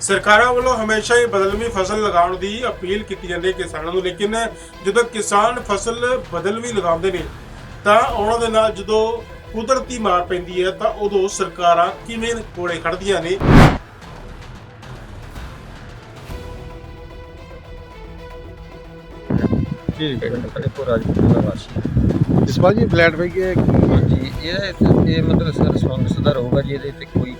ਸਰਕਾਰਾਂ ਵੱਲੋਂ ਹਮੇਸ਼ਾ ਹੀ ਬਦਲਵੀਂ ਫਸਲ ਲਗਾਉਣ ਦੀ ਅਪੀਲ ਕੀਤੀ ਜਾਂਦੀ ਹੈ ਕਿਸਾਨਾਂ ਨੂੰ ਲੇਕਿਨ ਜਦੋਂ ਕਿਸਾਨ ਫਸਲ ਬਦਲਵੀਂ ਲਗਾਉਂਦੇ ਨੇ ਤਾਂ ਉਹਨਾਂ ਦੇ ਨਾਲ ਜਦੋਂ ਕੁਦਰਤੀ ਮਾਰ ਪੈਂਦੀ ਹੈ ਤਾਂ ਉਦੋਂ ਸਰਕਾਰਾਂ ਕਿਵੇਂ ਕੋਲੇ ਖੜਦੀਆਂ ਨੇ? ਜੀ ਪਿੰਡ ਫਤਿਹਪੁਰ ਰਾਜਪੁਰ ਦਾ ਵਾਸੀ ਇਸ ਵਾਰ ਜੀ ਫਲੈਟ ਪਈ ਹੈ ਕਿ ਹਾਂਜੀ ਇਹ ਇਹ ਮਤਲਬ ਸਰ ਰਿਸਪੌਂਸ ਸੁਧਾਰ ਹੋਊਗਾ ਜੀ ਇਹਦੇ ਤੇ ਕੋਈ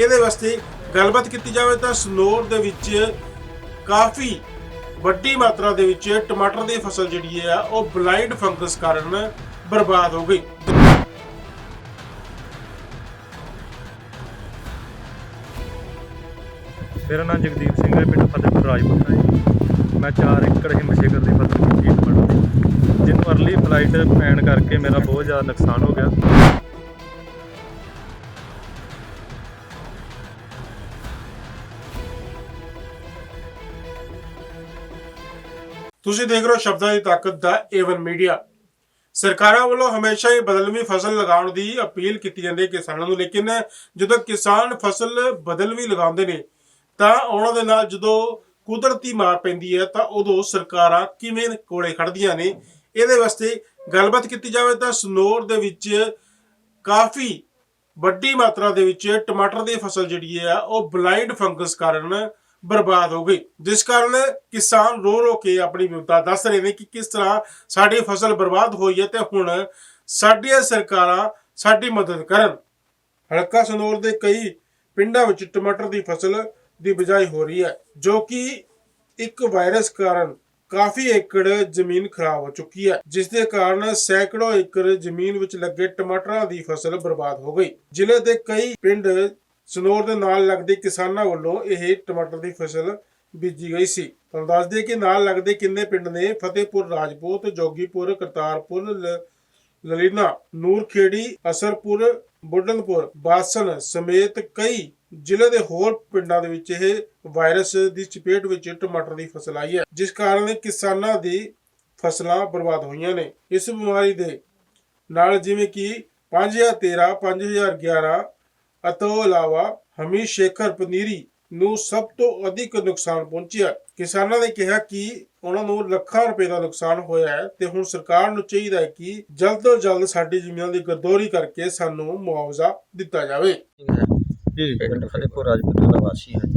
ਇਹਦੇ ਵਾਸਤੇ ਗੱਲਬਾਤ ਕੀਤੀ ਜਾਵੇ ਤਾਂ ਸਨੋਰ ਦੇ ਵਿੱਚ ਕਾਫੀ ਵੱਡੀ ਮਾਤਰਾ ਦੇ ਵਿੱਚ ਟਮਾਟਰ ਦੀ ਫਸਲ ਜਿਹੜੀ ਹੈ, ਉਹ ਬਲਾਈਂਡ ਫੰਗਸ ਕਾਰਨ ਬਰਬਾਦ ਹੋ ਗਈ। ਮੇਰਾ ਨਾਮ ਜਗਦੀਪ ਸਿੰਘ ਹੈ, ਪਿੰਡ ਫਤਿਹਪੁਰ, ਰਾਜਪੁਰ ਹੈ ਮੈਂ 4 ਏਕੜ ਹਿਮਸ਼ੇਖਰ ਦੀ ਫਸਲ ਕੀਤੀ ਜਿਹਨੂੰ ਅਰਲੀ ਫਲਾਈਟ ਪੈਣ ਕਰਕੇ ਮੇਰਾ ਬਹੁਤ ਜ਼ਿਆਦਾ ਨੁਕਸਾਨ ਹੋ ਗਿਆ। ਤੁਸੀਂ ਦੇਖ ਰਹੇ ਹੋ ਸ਼ਬਦਾਂ ਦੀ ਤਾਕਤ ਦਾ ਏਵਨ ਮੀਡੀਆ ਸਰਕਾਰਾਂ ਵੱਲੋਂ ਹਮੇਸ਼ਾ ਹੀ ਬਦਲਵੀਂ ਫਸਲ ਲਗਾਉਣ ਦੀ ਅਪੀਲ ਕੀਤੀ ਜਾਂਦੀ ਹੈ ਕਿਸਾਨਾਂ ਨੂੰ, ਲੇਕਿਨ ਜਦੋਂ ਕਿਸਾਨ ਫਸਲ ਬਦਲਵੀਂ ਲਗਾਉਂਦੇ ਨੇ, ਤਾਂ ਉਹਨਾਂ ਦੇ ਨਾਲ ਜਦੋਂ ਕੁਦਰਤੀ ਮਾਰ ਪੈਂਦੀ ਹੈ, ਤਾਂ ਉਦੋਂ ਸਰਕਾਰਾਂ ਕਿਵੇਂ ਕੋਲੇ ਖੜਦੀਆਂ ਨੇ, ਇਹਦੇ ਵਾਸਤੇ ਗੱਲਬਾਤ ਕੀਤੀ ਜਾਵੇ ਤਾਂ ਸਨੋਰ ਦੇ ਵਿੱਚ ਕਾਫੀ ਵੱਡੀ ਮਾਤਰਾ ਦੇ ਵਿੱਚ ਟਮਾਟਰ ਦੀ ਫਸਲ ਜਿਹੜੀ ਹੈ, ਉਹ ਬਲਾਈਂਡ ਫੰਗਸ ਕਾਰਨ ਬਰਬਾਦ ਹੋ ਗਈ। ਜਿਸ ਕਾਰਨ ਕਿਸਾਨ ਰੋ ਰੋ ਕੇ ਆਪਣੀ ਵਿਪਤਾ ਦੱਸ ਰਹੇ ਨੇ ਕਿ ਕਿਸ ਤਰ੍ਹਾਂ ਸਾਡੀ ਫਸਲ ਬਰਬਾਦ ਹੋਈ ਹੈ ਤੇ ਹੁਣ ਸਾਡੀਆਂ ਸਰਕਾਰਾਂ ਸਾਡੀ ਮਦਦ ਕਰਨ। ਹਲਕਾ ਸਨੌਰ ਦੇ ਕਈ ਪਿੰਡਾਂ ਵਿੱਚ ਟਮਾਟਰ ਦੀ ਫਸਲ ਦੀ ਬਿਜਾਈ ਹੋ ਰਹੀ ਹੈ, ਜੋ ਕਿ ਇੱਕ ਵਾਇਰਸ ਕਾਰਨ ਕਾਫੀ ਏਕੜ ਜ਼ਮੀਨ ਖਰਾਬ ਹੋ ਚੁੱਕੀ ਹੈ, ਜਿਸ ਦੇ ਕਾਰਨ ਸੈਂਕੜੋ ਏਕੜ ਜ਼ਮੀਨ ਵਿੱਚ ਲੱਗੇ ਟਮਾਟਰਾਂ ਦੀ ਫਸਲ ਬਰਬਾਦ ਹੋ ਗਈ। ਜ਼ਿਲ੍ਹੇ ਦੇ ਕਈ ਪਿੰਡ ਸਨੌਰ ਦੇ ਨਾਲ ਲੱਗਦੇ ਕਿਸਾਨਾਂ ਵੱਲੋਂ ਇਹ ਟਮਾਟਰ ਦੀ ਫਸਲ ਬੀਜੀ ਗਈ ਸੀ। ਤੁਹਾਨੂੰ ਦੱਸ ਦਈਏ ਕਿ ਨਾਲ ਲੱਗਦੇ ਕਿੰਨੇ ਪਿੰਡ ਨੇ? ਫਤਿਹਪੁਰ, ਰਾਜਪੂਤ, ਜੋਗੀਪੁਰ, ਕਰਤਾਰਪੁਰ ਲਲੀਨਾ, ਨੂਰਖੇੜੀ, ਅਸਰਪੁਰ, ਬੁੱਢਨਪੁਰ, ਬਾਸਨ ਸਮੇਤ ਕਈ ਜ਼ਿਲ੍ਹੇ ਦੇ ਹੋਰ ਪਿੰਡਾਂ ਦੇ ਵਿੱਚ ਇਹ ਵਾਇਰਸ ਦੀ ਚਪੇਟ ਵਿੱਚ ਟਮਾਟਰ ਦੀ ਫਸਲ ਆਈ ਹੈ, ਜਿਸ ਕਾਰਨ ਕਿਸਾਨਾਂ ਦੀ ਫਸਲਾਂ ਬਰਬਾਦ ਹੋਈਆਂ ਨੇ। ਇਸ ਬਿਮਾਰੀ ਦੇ ਨਾਲ ਜਿਵੇਂ ਕਿ 5013 5011 ਅਤੇ ਇਲਾਵਾ ਹਮੀਸ਼ ਸ਼ੇਖਰ ਪਨੀਰੀ ਨੂੰ ਸਭ ਤੋਂ ਅਧਿਕ ਨੁਕਸਾਨ ਪਹੁੰਚਿਆ। ਕਿਸਾਨਾਂ ਨੇ ਕਿਹਾ ਕਿ ਉਹਨਾਂ ਨੂੰ ਲੱਖਾਂ ਰੁਪਏ ਦਾ ਨੁਕਸਾਨ ਹੋਇਆ ਹੈ ਤੇ ਹੁਣ ਸਰਕਾਰ ਨੂੰ ਚਾਹੀਦਾ ਹੈ ਕਿ ਜਲਦ ਤੋਂ ਜਲਦ ਸਾਡੀ ਜ਼ਮੀਨਾਂ ਦੀ ਗਰਦੋਰੀ ਕਰਕੇ ਸਾਨੂੰ ਮੁਆਵਜ਼ਾ ਦਿੱਤਾ ਜਾਵੇ। ਜੀ ਪਿੰਡ ਫਤਿਹਪੁਰ ਰਾਜਪੁਰ ਦਾ ਵਾਸੀ ਹੈ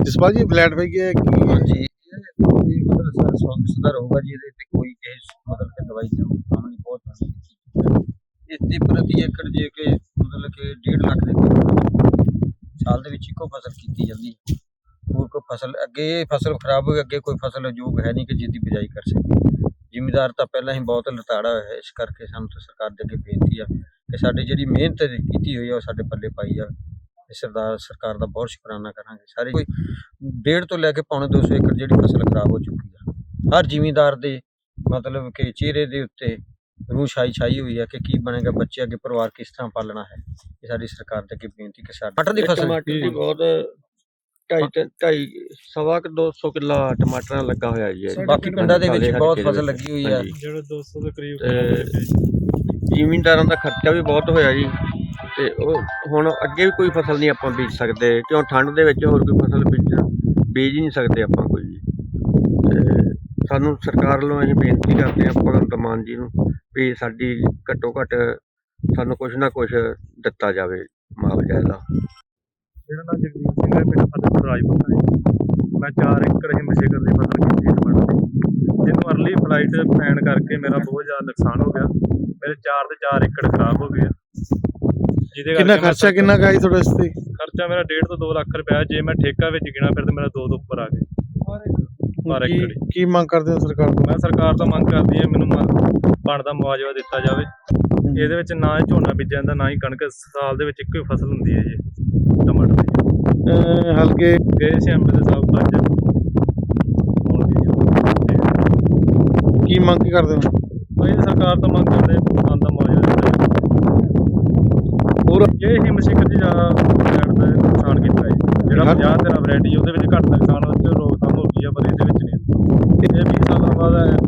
ਇਸ ਵਾਰ ਜੀ ਫਲੈਟ ਪਈ ਹੈ ਕਿ ਹਾਂਜੀ ਇਹ ਇਹ ਮਤਲਬ ਸਰ ਰਿਸਪੌਂਸ ਸੁਧਾਰ ਹੋਊਗਾ ਜੀ ਇਹਦੇ ਤੇ ਕੋਈ ਕੇਸ ਮਤਲਬ ਕਿ ਦਵਾਈ ਸਾਹਮਣੇ ਬਹੁਤ ਇਸ ਤੇ ਪ੍ਰਤੀ ਏਕੜ ਜੇ ਕਿ ਮਤਲਬ 1.5 ਲੱਖ ਦੇ ਕਰੀਬ ਸਾਲ ਦੇ ਵਿੱਚ ਇੱਕੋ ਫਸਲ ਕੀਤੀ ਜਾਂਦੀ ਹੋਰ ਕੋਈ ਫਸਲ, ਅੱਗੇ ਫਸਲ ਖਰਾਬ ਹੋ ਗਈ ਅੱਗੇ ਕੋਈ ਫਸਲ ਯੋਗ ਹੈ ਨਹੀਂ ਕਿ ਜਿਹਦੀ ਬਿਜਾਈ ਕਰ ਸਕੇ। ਜ਼ਿਮੀਦਾਰ ਤਾਂ ਪਹਿਲਾਂ ਹੀ ਬਹੁਤ ਲਤਾੜਾ ਹੋਇਆ ਇਸ ਕਰਕੇ ਸਾਨੂੰ ਤਾਂ ਸਰਕਾਰ ਦੇ ਅੱਗੇ ਬੇਨਤੀ ਆ ਕਿ ਸਾਡੀ ਜਿਹੜੀ ਮਿਹਨਤ ਕੀਤੀ ਹੋਈ ਆ, ਉਹ ਸਾਡੇ ਪੱਲੇ ਪਾਈ ਆ ਸਰਦਾਰ, ਸਰਕਾਰ ਦਾ ਬਹੁਤ ਸ਼ੁਕਰਾਨਾ ਕਰਾਂਗੇ। ਸਾਰੇ ਕੋਈ ਡੇਢ ਤੋਂ ਲੈ ਕੇ ਪੌਣੇ 200 ਏਕੜ ਜਿਹੜੀ ਫਸਲ ਖਰਾਬ ਹੋ ਚੁੱਕੀ ਆ, ਹਰ ਜ਼ਿਮੀਂਦਾਰ ਦੇ ਮਤਲਬ ਕਿ ਚਿਹਰੇ ਦੇ ਉੱਤੇ ਰੂਹ ਛਾਈ ਛਾਈ ਹੋਈ ਹੈ ਕਿ ਕੀ ਬਣੇਗਾ ਬੱਚੇ ਅੱਗੇ ਪਰਿਵਾਰ ਕਿਸ ਤਰ੍ਹਾਂ ਪਾਲਣਾ ਹੈ? ਇਹ ਸਾਡੀ ਸਰਕਾਰ ਦੇ ਅੱਗੇ ਬੇਨਤੀ ਕਿ ਸਾਡੀ ਮਟਰ ਦੀ ਫਸਲ। ਟਮਾਟਰ ਦੀ ਬਹੁਤ ਢਾਈ ਤੇ ਢਾਈ ਸਵਾ ਕੁ 200 ਕਿੱਲਾ ਟਮਾਟਰਾਂ ਲੱਗਾ ਹੋਇਆ ਜੀ ਇਹ। ਬਾਕੀ ਪਿੰਡਾਂ ਦੇ ਵਿੱਚ ਬਹੁਤ ਫਸਲ। ਲੱਗੀ ਹੋਈ ਹੈ। ਹਾਂਜੀ। ਜਿਹੜਾ 200 ਦੇ ਕਰੀਬ ਤੇ ਜ਼ਿਮੀਂਦਾਰਾਂ ਦਾ ਖਰਚਾ ਵੀ ਬਹੁਤ ਹੋਇਆ ਜੀ। ਤੇ ਉਹ ਹੁਣ ਅੱਗੇ ਵੀ ਕੋਈ ਫਸਲ ਨਹੀਂ ਆਪਾਂ ਬੀਜ ਸਕਦੇ। ਕਿਉਂ? ਠੰਡ ਦੇ ਵਿੱਚ ਹੋਰ ਕੋਈ ਫਸਲ ਬੀਜ ਬੀਜ ਹੀ ਨਹੀਂ ਸਕਦੇ ਆਪਾਂ ਕੋਈ। ਵੀ ਤੇ ਸਾਨੂੰ ਸਰਕਾਰ ਵੱਲੋਂ ਅਸੀਂ ਬੇਨਤੀ ਕਰਦੇ ਹਾਂ ਭਗਵੰਤ ਮਾਨ ਜੀ ਨੂੰ ਵੀ ਸਾਡੀ ਘੱਟੋ ਘੱਟ ਸਾਨੂੰ ਕੁਝ ਨਾ ਕੁਝ ਦਿੱਤਾ ਜਾਵੇ ਮੁਆਵਜ਼ਾ ਇਹਦਾ ਮੇਰਾ ਨਾਮ ਜਗਦੀਪ ਸਿੰਘ ਹੈ ਪਿੰਡ ਫਤਿਹਪੁਰ ਰਾਜਪੁਰ ਹੈ। ਮੈਂ 4 ਏਕੜ ਹਿਮਸ਼ੇਖਰ ਦੀ ਫਸਲ ਕੀਤੀ ਹੈ ਜਿਹਨੂੰ ਅਰਲੀ ਫਲਾਈਟ ਪੈਣ ਕਰਕੇ ਮੇਰਾ ਬਹੁਤ ਜ਼ਿਆਦਾ ਨੁਕਸਾਨ ਹੋ ਗਿਆ। ਮੇਰੇ 4 ਦੇ 4 ਏਕੜ ਖਰਾਬ ਹੋ ਗਏ। ਜਿਹਦੇ ਕਿੰਨਾ ਖਰਚਾ ਕਿੰਨਾ ਕਾਈ ਤੁਹਾਡਾ ਇਸ ਤੇ ਖਰਚਾ ਮੇਰਾ 1.5 ਤੋਂ 2 ਲੱਖ ਰੁਪਇਆ। ਜੇ ਮੈਂ ਠੇਕਾ ਵਿੱਚ ਗਿਣਾ ਫਿਰ ਤੇ ਮੇਰਾ 2 ਤੋਂ ਉੱਪਰ ਆ ਗਿਆ। ਪਰ ਕੀ ਏਕੜ ਹੀ। ਕੀ ਮੰਗ ਕਰਦੇ ਹੋ ਸਰਕਾਰ ਤੋਂ? ਮੈਂ ਸਰਕਾਰ ਤੋਂ ਮੰਗ ਕਰਦੀ ਹੈ ਮੈਨੂੰ ਮ- ਬਣਦਾ ਮੁਆਵਜ਼ਾ ਦਿੱਤਾ ਜਾਵੇ। ਇਹਦੇ ਵਿੱਚ ਨਾ ਹੀ ਝੋਨਾ ਬੀਜਿਆ ਜਾਂਦਾ ਨਾ ਹੀ ਕਣਕ ਸਾਲ ਦੇ ਵਿੱਚ ਇੱਕੋ ਹੀ ਫਸਲ ਹੁੰਦੀ ਹੈ ਜੀ ਟਮਾਟਰ ਦੀ। ਅਹ ਹਲਕੇ ਗਏ ਸੀ ਐਮਐਲਏ ਦੇ ਸਾਹਿਬ ਅੱਜ। ਵੀ ਕੀ। ਮੰਗ ਕਰਦੇ ਹੋ? ਭਾਈ ਸਰਕਾਰ ਤੋਂ ਮੰਗ ਕਰਦੇ ਬਣਦਾ ਮੁਆਵਜ਼ਾ ਦਿੱਤਾ ਜਾਵੇ। ਹੋਰ? ਇਹ ਹੀ ਮਸ਼ੀਕਰ ਦੀ ਜ਼ਿਆਦਾ ਲੈਣ ਦਾ ਨੁਕਸਾਨ ਕੀਤਾ ਹੈ। ਜਿਹੜਾ ਹਾਂ। 50 ਤੇਰਾ ਵੈਰਾਈਟੀ ਉਹਦੇ ਵਿੱਚ ਘੱਟ ਨੁਕਸਾਨ ਉਹ